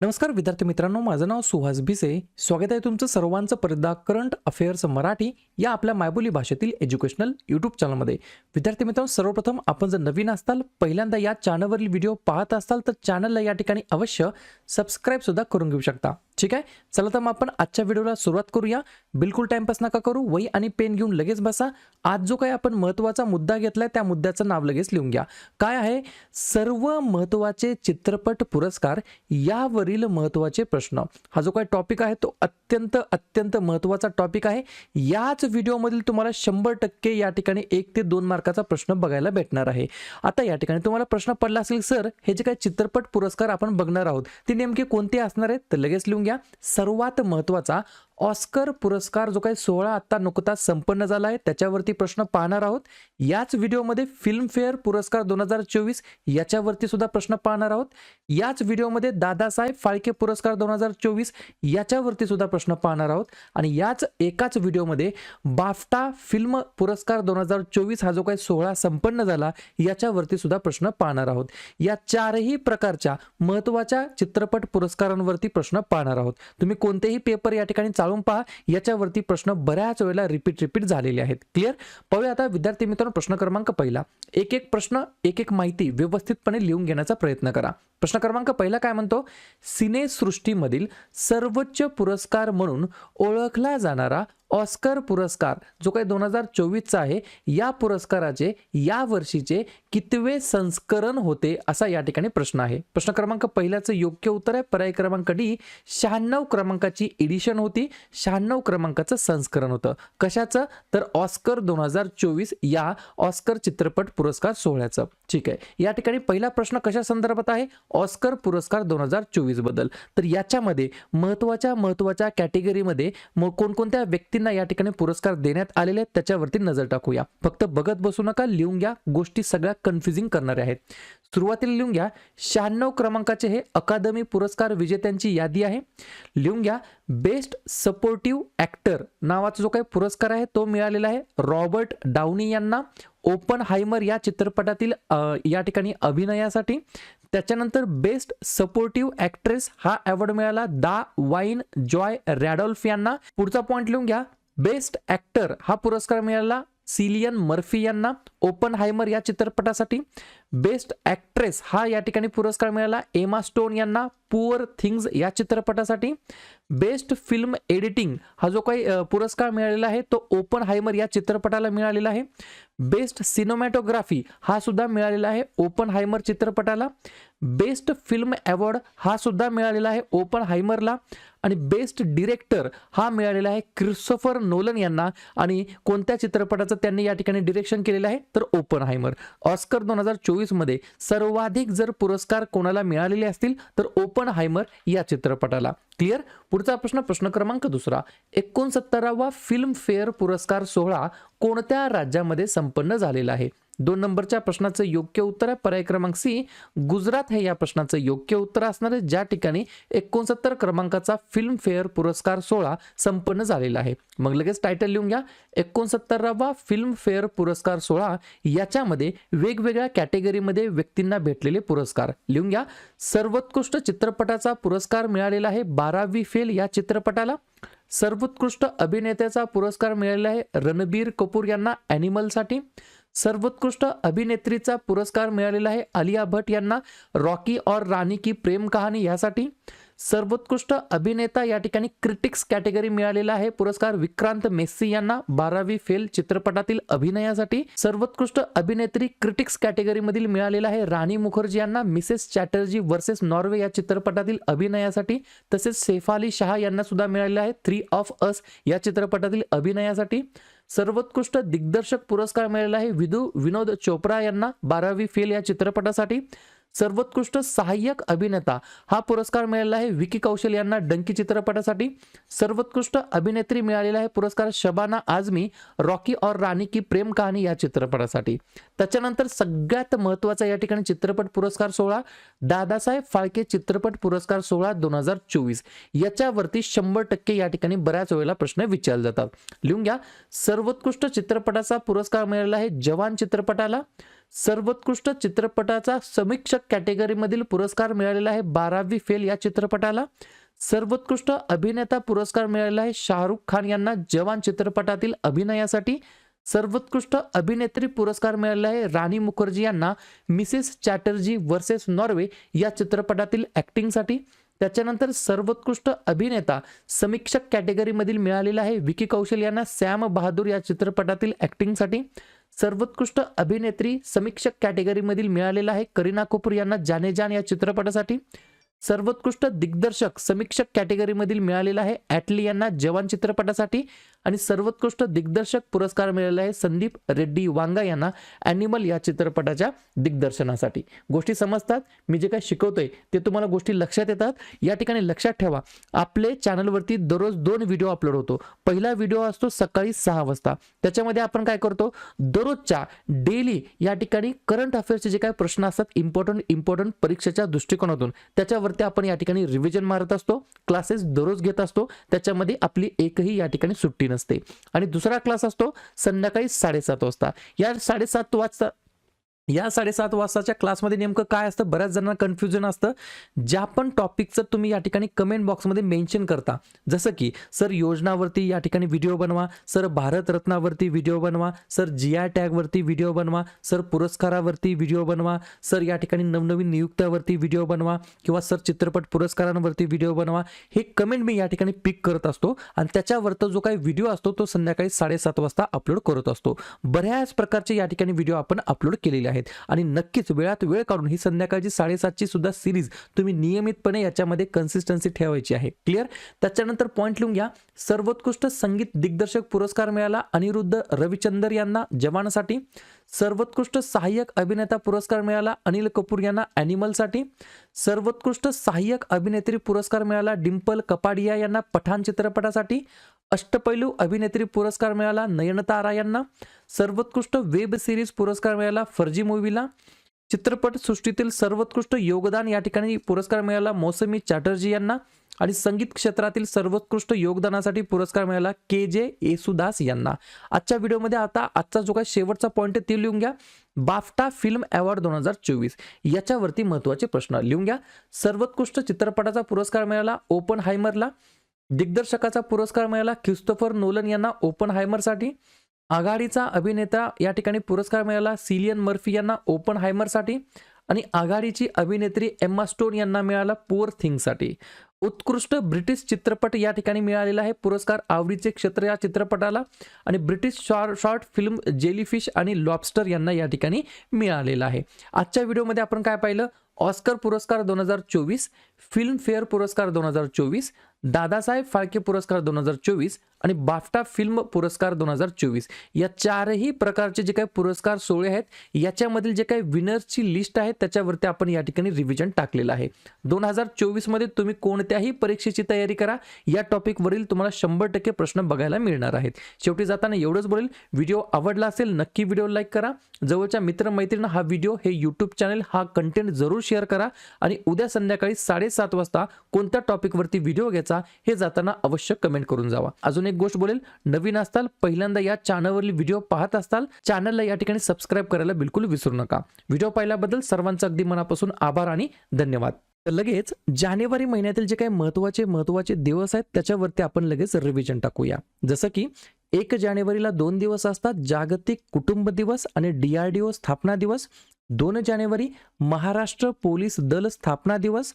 नमस्कार विद्यार्थी मित्रांनो माझं नाव सुहास भिसे. स्वागत आहे तुमचं सर्वांचं परदा करंट अफेअर्स मराठी या आपल्या मायबोली भाषेतील एज्युकेशनल यूट्यूब चॅनलमध्ये. विद्यार्थी मित्रांनो सर्वप्रथम आपण जर नवीन असताल पहिल्यांदा या चॅनलवरील व्हिडिओ पाहत असाल तर चॅनलला या ठिकाणी अवश्य सबस्क्राईब सुद्धा करून घेऊ शकता. ठीक आहे? चला तर मग आपण आजच्या व्हिडिओला सुरुवात करूया. बिलकुल टाइमपास नका करू वही आणि पेन घेऊन लगेच बसा. आज जो काही आपण महत्त्वाचा मुद्दा घेतलाय त्या मुद्द्याचं नाव लगेच लिहून घ्या. काय आहे? सर्व महत्त्वाचे चित्रपट पुरस्कार यावर वरील महत्त्वाचे प्रश्न. हा जो काही टॉपिक आहे तो अत्यंत अत्यंत महत्त्वाचा टॉपिक आहे. याच व्हिडिओमधील तुम्हाला शंभर टक्के या ठिकाणी एक ते दोन मार्काचा प्रश्न बघायला भेटणार आहे. आता या ठिकाणी तुम्हाला प्रश्न पडला असेल सर हे जे काही चित्रपट पुरस्कार आपण बघणार आहोत ते नेमके कोणते असणार आहेत? तर लगेच लिहून घ्या. सर्वात महत्त्वाचा ऑस्कर पुरस्कार जो काही सोहळा आत्ता नुकताच संपन्न झाला आहे त्याच्यावरती प्रश्न पाहणार आहोत. याच व्हिडिओमध्ये फिल्मफेअर पुरस्कार दोन हजार चोवीस याच्यावरती सुद्धा प्रश्न पाहणार आहोत. याच व्हिडिओमध्ये दादासाहेब फाळके पुरस्कार दोन हजार चोवीस याच्यावरती सुद्धा प्रश्न पाहणार आहोत. आणि याच एकाच व्हिडिओमध्ये बाफ्टा फिल्म पुरस्कार दोन हजार चोवीस हा जो काही सोहळा संपन्न झाला याच्यावरती सुद्धा प्रश्न पाहणार आहोत. या चारही प्रकारच्या महत्त्वाच्या चित्रपट पुरस्कारांवरती प्रश्न पाहणार आहोत. तुम्ही कोणतेही पेपर या ठिकाणी चालू चालून पहा. याच्यावरती प्रश्न बऱ्याच वेळेला रिपीट रिपीट झालेले आहेत. क्लिअर पाहूया आता विद्यार्थी मित्रांनो प्रश्न क्रमांक पहिला. एक एक प्रश्न एक एक माहिती व्यवस्थितपणे लिहून घेण्याचा प्रयत्न करा. प्रश्न क्रमांक पहिला काय म्हणतो? सिनेसृष्टीमधील सर्वोच्च पुरस्कार म्हणून ओळखला जाणारा ऑस्कर पुरस्कार जो काही दोन हजार चोवीसचा आहे या पुरस्काराचे या वर्षीचे कितवे संस्करण होते असा या ठिकाणी प्रश्न आहे. प्रश्न क्रमांक पहिल्याचं योग्य उत्तर आहे. पर्याय क्रमांक डी शहाण्णव क्रमांकाची एडिशन होती. शहाण्णव क्रमांकाचं संस्करण होतं. कशाचं? तर ऑस्कर दोन हजार चोवीस या ऑस्कर चित्रपट पुरस्कार सोहळ्याचं. ठीक आहे. या ठिकाणी पहिला प्रश्न कशा संदर्भात आहे? ऑस्कर पुरस्कार दोन हजार चोवीसबद्दल. तर याच्यामध्ये महत्त्वाच्या महत्त्वाच्या कॅटेगरीमध्ये मग कोणकोणत्या व्यक्तींना या ठिकाणी पुरस्कार देण्यात आलेले आहेत. त्याच्यावरती नजर टाकूया. फक्त बघत बसू नका लिहून घ्या. गोष्टी सगळ्या कन्फ्युजिंग करणाऱ्या आहेत. सुरुवातीला लिहून घ्या शहाण्णव क्रमांकाचे हे अकादमी पुरस्कार विजेत्यांची यादी आहे. लिहून घ्या बेस्ट सपोर्टिव्ह ॲक्टर नावाचा जो काही पुरस्कार आहे तो मिळालेला आहे. रॉबर्ट डाउनी यांना. ओपन हायमर या चित्रपटातील या ठिकाणी अभिनयासाठी. त्याच्यानंतर बेस्ट सपोर्टिव्ह ॲक्ट्रेस हा अवॉर्ड मिळाला. दा वाईन जॉय रॅडॉल्फ यांना. पुढचा पॉईंट लिहून घ्या बेस्ट ॲक्टर हा पुरस्कार मिळाला सिलियन मर्फी यांना. ओपन हायमर या चित्रपटासाठी बेस्ट ॲक्ट्रेस हा या ठिकाणी पुरस्कार मिळाला. एमा स्टोन यांना पुअर थिंग्ज या चित्रपटासाठी. बेस्ट फिल्म एडिटिंग हा जो काही पुरस्कार मिळालेला आहे तो ओपन हायमर या चित्रपटाला मिळालेला आहे. बेस्ट सिनेमॅटोग्राफी हा सुद्धा मिळालेला आहे ओपन हायमर चित्रपटाला. बेस्ट फिल्म अवॉर्ड हा सुद्धा मिळालेला आहे ओपन हायमरला आणि बेस्ट डिरेक्टर हा मिळालेला आहे क्रिस्टोफर नोलन यांना. आणि कोणत्या चित्रपटाचं त्यांनी या ठिकाणी डिरेक्शन केलेलं आहे? तर ओपन हायमर ऑस्कर दोन हजार चोवीसमध्ये सर्वाधिक जर पुरस्कार कोणाला मिळालेले असतील तर ओपन हायमर या चित्रपटाला. क्लिअर? पुढचा प्रश्न प्रश्न क्रमांक दुसरा. एकोणसत्तरावा फिल्मफेअर पुरस्कार सोहळा कोणत्या राज्यामध्ये संपन्न झालेला आहे? दोन नंबरच्या प्रश्नाचं योग्य उत्तर आहे. पर्याय क्रमांक सी गुजरात हे या प्रश्नाचं योग्य उत्तर असणार आहे. ज्या ठिकाणी एकोणसत्तर क्रमांकाचा फिल्मफेअर पुरस्कार सोहळा संपन्न झालेला आहे. मग लगेच टायटल लिहून घ्या. एकोणसत्तरावा फिल्मफेअर पुरस्कार सोहळा याच्यामध्ये वेगवेगळ्या कॅटेगरीमध्ये व्यक्तींना भेटलेले पुरस्कार. लिहून घ्या. सर्वोत्कृष्ट चित्रपटाचा पुरस्कार मिळालेला आहे. बारावी फेल या चित्रपटाला. सर्वोत्कृष्ट अभिनेत्याचा पुरस्कार मिळालेला आहे. रणबीर कपूर यांना ॲनिमलसाठी सर्वोत्कृष्ट अभिनेत्रीचा पुरस्कार मिळालेला आहे आलिया भट यांना. रॉकी और राणी की प्रेम कहाणी यासाठी सर्वोत्कृष्ट अभिनेता या ठिकाणी क्रिटिक्स कॅटेगरी मिळालेला आहे. पुरस्कार विक्रांत मेस्सी यांना. बारावी फेल चित्रपटातील अभिनयासाठी सर्वोत्कृष्ट अभिनेत्री क्रिटिक्स कॅटेगरीमधील मिळालेला आहे. राणी मुखर्जी यांना मिसेस चॅटर्जी वर्सेस नॉर्वे या चित्रपटातील अभिनयासाठी तसेच सेफाली शहा यांना सुद्धा मिळालेला आहे. थ्री ऑफ अस या चित्रपटातील अभिनयासाठी सर्वोत्कृष्ट दिग्दर्शक पुरस्कार मिळालेला आहे. विदू विनोद चोप्रा यांना बारावी फेल या चित्रपटासाठी सर्वोत्कृष्ट सहाय्यक अभिनेता. हा पुरस्कार मिळालेला आहे विकी कौशल यांना डंकी चित्रपटासाठी. सर्वोत्कृष्ट अभिनेत्री मिळालेला आहे पुरस्कार शबाना आझमी रॉकी और राणी की प्रेम कहाणी या चित्रपटासाठी. त्याच्यानंतर सगळ्यात महत्त्वाचा या ठिकाणी चित्रपट पुरस्कार सोहळा दादासाहेब फाळके चित्रपट पुरस्कार सोहळा दोन हजार चोवीस. याच्यावरती शंभर टक्के या ठिकाणी बऱ्याच वेळेला प्रश्न विचारले जातात. लिहून घ्या. सर्वोत्कृष्ट चित्रपटाचा पुरस्कार मिळालेला आहे जवान चित्रपटाला. सर्वोत्कृष्ट चित्रपटाचा समीक्षक कॅटेगरीमधील पुरस्कार मिळालेला आहे बारावी फेल या चित्रपटाला. सर्वोत्कृष्ट अभिनेता पुरस्कार मिळालेला आहे शाहरुख खान यांना जवान चित्रपटातील अभिनयासाठी. सर्वोत्कृष्ट अभिनेत्री पुरस्कार मिळालेला आहे राणी मुखर्जी यांना मिसेस चॅटर्जी वर्सेस नॉर्वे या चित्रपटातील ॲक्टिंगसाठी. त्याच्यानंतर सर्वोत्कृष्ट अभिनेता समीक्षक कॅटेगरीमधील मिळालेला आहे विकी कौशल यांना सॅम बहादूर या चित्रपटातील ॲक्टिंगसाठी. सर्वोत्कृष्ट अभिनेत्री समीक्षक कॅटेगरीमधील मिळालेला आहे करीना कपूर यांना जाने जान या चित्रपटासाठी. सर्वोत्कृष्ट दिग्दर्शक समीक्षक कॅटेगरीमधील मिळालेला आहे ॲटली यांना जवान चित्रपटासाठी. आणि सर्वोत्कृष्ट दिग्दर्शक पुरस्कार मिळालेला आहे संदीप रेड्डी वांगा यांना ॲनिमल या चित्रपटाच्या दिग्दर्शनासाठी. गोष्टी समजतात मी जे काय शिकवतोय ते तुम्हाला गोष्टी लक्षात येतात. या ठिकाणी लक्षात ठेवा आपले चॅनलवरती दररोज दोन व्हिडिओ अपलोड होतो. पहिला व्हिडिओ असतो सकाळी सहा वाजता. त्याच्यामध्ये आपण काय करतो? दररोजच्या डेली या ठिकाणी करंट अफेअर्सचे जे काही प्रश्न असतात इम्पॉर्टंट इम्पॉर्टंट परीक्षेच्या दृष्टिकोनातून त्याच्यावरती आपण या ठिकाणी रिव्हिजन मारत असतो. क्लासेस दररोज घेत असतो. त्याच्यामध्ये आपली एकही या ठिकाणी सुट्टी नसते. आणि दुसरा क्लास असतो संध्याकाळी साडेसात वाजता. या साडेसात वाजता या साडेसात वाजताच्या क्लासमध्ये नेमकं काय असतं? बऱ्याच जणांना कन्फ्युजन असतं. ज्या पण टॉपिकचं तुम्ही या ठिकाणी कमेंट बॉक्समध्ये मेन्शन करता. जसं की सर योजनावरती या ठिकाणी व्हिडिओ बनवा. सर भारतरत्नावरती व्हिडिओ बनवा. सर जी आय टॅगवरती व्हिडिओ बनवा. सर पुरस्कारावरती व्हिडिओ बनवा. सर या ठिकाणी नवनवीन नियुक्त्यावरती व्हिडिओ बनवा. किंवा सर चित्रपट पुरस्कारांवरती व्हिडिओ बनवा. हे कमेंट मी या ठिकाणी पिक करत असतो. आणि त्याच्यावरचा जो काही व्हिडिओ असतो तो संध्याकाळी साडेसात वाजता अपलोड करत असतो. बऱ्याच प्रकारचे या ठिकाणी व्हिडिओ आपण अपलोड केलेले आहेत. आणि नक्कीच वेळात वेळ काढून ही संध्याकाळची साडेसातची सुद्धा सिरीज तुम्ही नियमितपणे याच्यामध्ये कन्सिस्टन्सी ठेवायची आहे. क्लिअर त्याच्यानंतर पॉईंट लिहून घ्या. सर्वोत्कृष्ट संगीत दिग्दर्शक पुरस्कार मिळाला अनिरुद्ध रविचंदर यांना जवानसाठी. सर्वोत्कृष्ट सहाय्यक अभिनेता पुरस्कार मिळाला अनिल कपूर यांना ॲनिमलसाठी सर्वोत्कृष्ट सहाय्यक अभिनेत्री पुरस्कार मिळाला डिम्पल कपाडिया यांना पठाण चित्रपटासाठी. अष्टपैलू अभिनेत्री पुरस्कार मिळाला नयनतारा यांना. सर्वोत्कृष्ट वेब सिरीज पुरस्कार मिळाला फर्जी मूवीला चित्रपट सृष्टीतील सर्वोत्कृष्ट योगदान या ठिकाणी पुरस्कार मिळाला मौसमी चॅटर्जी यांना. आणि संगीत क्षेत्रातील सर्वोत्कृष्ट योगदानासाठी पुरस्कार मिळाला के जे येसुदास यांना. आजच्या व्हिडिओमध्ये आता आजचा जो काही शेवटचा पॉईंट आहे ते लिहून घ्या. बाफ्टा फिल्म अवॉर्ड दोन हजार चोवीस. याच्यावरती महत्त्वाचे प्रश्न लिहून घ्या. सर्वोत्कृष्ट चित्रपटाचा पुरस्कार मिळाला ओपन हायमरला दिग्दर्शकाचा पुरस्कार मिळाला ख्रिस्तोफर नोलन यांना ओपन हायमरसाठी आघाडीचा अभिनेता या ठिकाणी पुरस्कार मिळाला सिलियन मर्फी यांना ओपन हायमरसाठी आणि आघाडीची अभिनेत्री एम्मा स्टोन यांना मिळाला पुअर थिंगसाठी उत्कृष्ट ब्रिटिश चित्रपट या ठिकाणी मिळालेला आहे. पुरस्कार आवडीचे क्षेत्र या चित्रपटाला. आणि British short short film jellyfish आणि लॉबस्टर यांना या ठिकाणी मिळालेला आहे. आजच्या व्हिडिओमध्ये आपण काय पाहिलं? ऑस्कर पुरस्कार दोन हजार चोवीस फिल्मफेअर पुरस्कार दोन हजार चोवीस दादासाहेब फाळके पुरस्कार दोन हजार चोवीस आणि बाफ्टा फिल्म पुरस्कार दोन हजार चोवीस. या चारही प्रकारचे जे काही पुरस्कार सोहळे आहेत याच्यामधील जे काही विनर्सची लिस्ट आहे त्याच्यावरती आपण या ठिकाणी रिव्हिजन टाकलेलं आहे. दोन हजार चोवीसमध्ये तुम्ही कोणत्याही परीक्षेची तयारी करा या टॉपिकवरील तुम्हाला शंभर टक्के प्रश्न बघायला मिळणार आहेत. शेवटी जाताना एवढंच बोलेल व्हिडिओ आवडला असेल नक्की व्हिडिओ लाईक करा. जवळच्या मित्रमैत्रिणींना हा व्हिडिओ हे यूट्यूब चॅनल हा कंटेंट जरूर शेअर करा. आणि उद्या संध्याकाळी साडेसात वाजता कोणत्या टॉपिकवरती व्हिडिओ घ्यायचा हे जाताना अवश्य कमेंट करून जावा. अजून एक गोष्ट बोलेल नवीन असताल पहिल्यांदा या चॅनलवरील व्हिडिओ पाहत असताल चॅनलला या ठिकाणी सबस्क्राईब करायला बिलकुल विसरू नका. व्हिडिओ पाहिल्याबद्दल सर्वांचं अगदी मनापासून आभार आणि धन्यवाद. तर लगेच जानेवारी महिन्यातील जे काही महत्त्वाचे महत्त्वाचे दिवस आहेत त्याच्यावरती आपण लगेच रिव्हिजन टाकूया. जसं की एक जानेवारीला दोन दिवस असतात जागतिक कुटुंब दिवस आणि डीआरडीओ स्थापना दिवस. दोन जानेवारी महाराष्ट्र पोलीस दल स्थापना दिवस.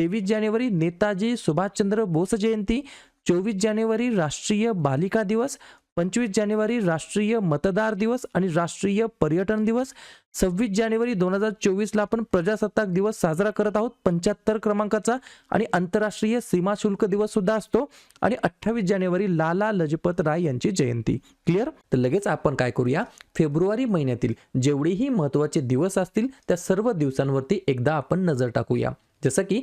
तेवीस जानेवारी नेताजी सुभाषचंद्र बोस जयंती चोवीस जानेवारी राष्ट्रीय बालिका दिवस पंचवीस जानेवारी राष्ट्रीय मतदार दिवस आणि राष्ट्रीय पर्यटन दिवस. सव्वीस जानेवारी दोन हजार चोवीसला आपण प्रजासत्ताक दिवस साजरा करत आहोत पंच्याहत्तर क्रमांकाचा आणि आंतरराष्ट्रीय सीमा शुल्क दिवस सुद्धा असतो आणि अठ्ठावीस जानेवारी लाला लजपत राय यांची जयंती. क्लिअर तर लगेच आपण काय करूया? फेब्रुवारी महिन्यातील जेवढेही महत्त्वाचे दिवस असतील त्या सर्व दिवसांवरती एकदा आपण नजर टाकूया. जसं की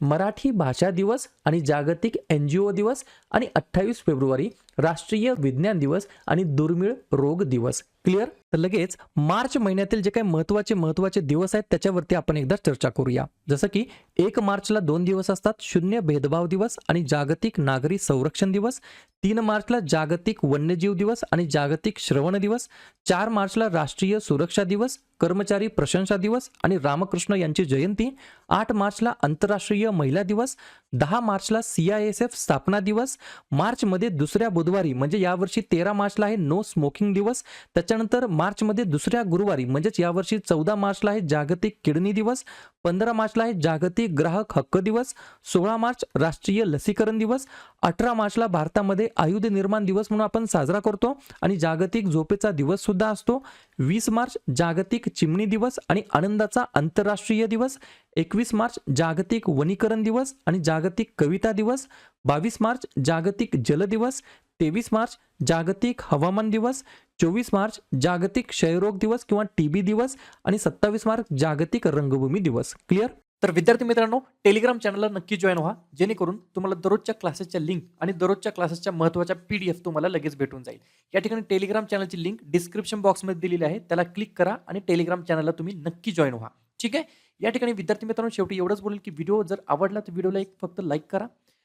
मराठी भाषा दिवस आणि जागतिक एन जी ओ दिवस आणि अठ्ठावीस फेब्रुवारी राष्ट्रीय विज्ञान दिवस आणि दुर्मिळ रोग दिवस. क्लिअर तर लगेच मार्च महिन्यातील जे काही महत्त्वाचे महत्त्वाचे दिवस आहेत त्याच्यावरती आपण एकदा चर्चा करूया. जसं की एक मार्चला दोन दिवस असतात शून्य भेदभाव दिवस आणि जागतिक नागरी संरक्षण दिवस. तीन मार्चला जागतिक वन्यजीव दिवस आणि जागतिक श्रवण दिवस. चार मार्चला राष्ट्रीय सुरक्षा दिवस कर्मचारी प्रशंसा दिवस आणि रामकृष्ण यांची जयंती. आठ मार्चला आंतरराष्ट्रीय महिला दिवस दहा मार्चला सी आय एस एफ स्थापना दिवस मार्चमध्ये दुसऱ्या बुधवारी म्हणजे यावर्षी तेरा मार्चला आहे नो स्मोकिंग दिवस त्याच्यानंतर मार्चमध्ये दुसऱ्या गुरुवारी म्हणजेच यावर्षी चौदा मार्चला आहे जागतिक किडनी दिवस पंधरा मार्चला आहे जागतिक ग्राहक हक्क दिवस सोळा मार्च राष्ट्रीय लसीकरण दिवस अठरा मार्चला भारतामध्ये आयुध निर्माण दिवस म्हणून आपण साजरा करतो आणि जागतिक झोपेचा दिवस सुद्धा असतो. वीस मार्च जागतिक चिमणी दिवस आणि आनंदाचा आंतरराष्ट्रीय दिवस एकवीस मार्च जागतिक वनीकरण दिवस आणि जागतिक कविता दिवस बावीस मार्च जागतिक जल दिवस तेवीस मार्च जागतिक हवामान दिवस चोवीस मार्च जागतिक क्षयरोग दिवस किंवा टीबी दिवस आणि सत्तावीस मार्च जागतिक रंगभूमी दिवस. क्लिअर तर विद्यार्थी मित्रांनो टेलिग्राम चॅनलला नक्की जॉईन व्हा. जेणेकरून तुम्हाला दररोजच्या क्लासेसच्या लिंक आणि दररोजच्या क्लासेसच्या महत्त्वाच्या पी डी एफ तुम्हाला लगेच भेटून जाईल. या ठिकाणी टेलिग्राम चॅनलची लिंक डिस्क्रिप्शन बॉक्समध्ये दिलेली आहे. त्याला क्लिक करा आणि टेलिग्राम चॅनलला तुम्ही नक्की जॉईन व्हा. ठीक आहे? या ठिकाणी विद्यार्थी मित्रांनो शेवटी एवढंच बोलेल की व्हिडिओ जर आवडला तर व्हिडिओला एक फक्त लाईक करा.